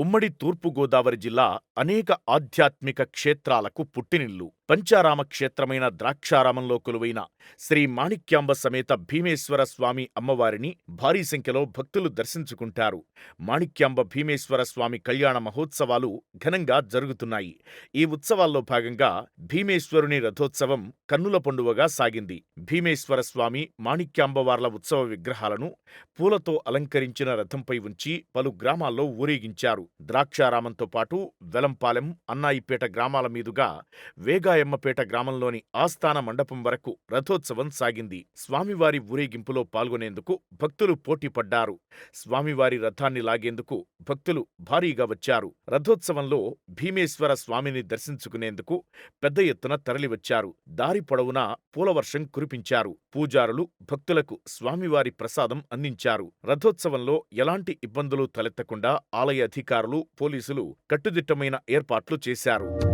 ఉమ్మడి తూర్పుగోదావరి జిల్లా అనేక ఆధ్యాత్మిక క్షేత్రాలకు పుట్టినిల్లు. పంచారామ క్షేత్రమైన ద్రాక్షారామంలో కొలువైన శ్రీ మాణిక్యాంబ సమేత భీమేశ్వర స్వామి అమ్మవారిని భారీ సంఖ్యలో భక్తులు దర్శించుకుంటారు. మాణిక్యాంబ భీమేశ్వర స్వామి కళ్యాణ మహోత్సవాలు ఘనంగా జరుగుతున్నాయి. ఈ ఉత్సవాల్లో భాగంగా భీమేశ్వరుని రథోత్సవం కన్నుల పండువగా సాగింది. భీమేశ్వర స్వామి, మాణిక్యాంబవార్ల ఉత్సవ విగ్రహాలను పూలతో అలంకరించిన రథంపై ఉంచి పలు గ్రామాల్లో ఊరేగించారు. ద్రాక్షారామంతో పాటు వెలంపాలెం, అన్నాయిపేట గ్రామాల మీదుగా వేగాయమ్మపేట గ్రామంలోని ఆస్థాన మండపం వరకు రథోత్సవం సాగింది. స్వామివారి ఊరేగింపులో పాల్గొనేందుకు భక్తులు పోటీపడ్డారు. స్వామివారి రథాన్ని లాగేందుకు భక్తులు భారీగా వచ్చారు. రథోత్సవంలో భీమేశ్వర స్వామిని దర్శించుకునేందుకు పెద్ద ఎత్తున తరలివచ్చారు. దారి పొడవునా పూలవర్షం కురిపించారు. పూజారులు భక్తులకు స్వామివారి ప్రసాదం అందించారు. రథోత్సవంలో ఎలాంటి ఇబ్బందులు తలెత్తకుండా ఆలయ అధికారులు, పోలీసులు కట్టుదిట్టమైన ఏర్పాట్లు చేశారు.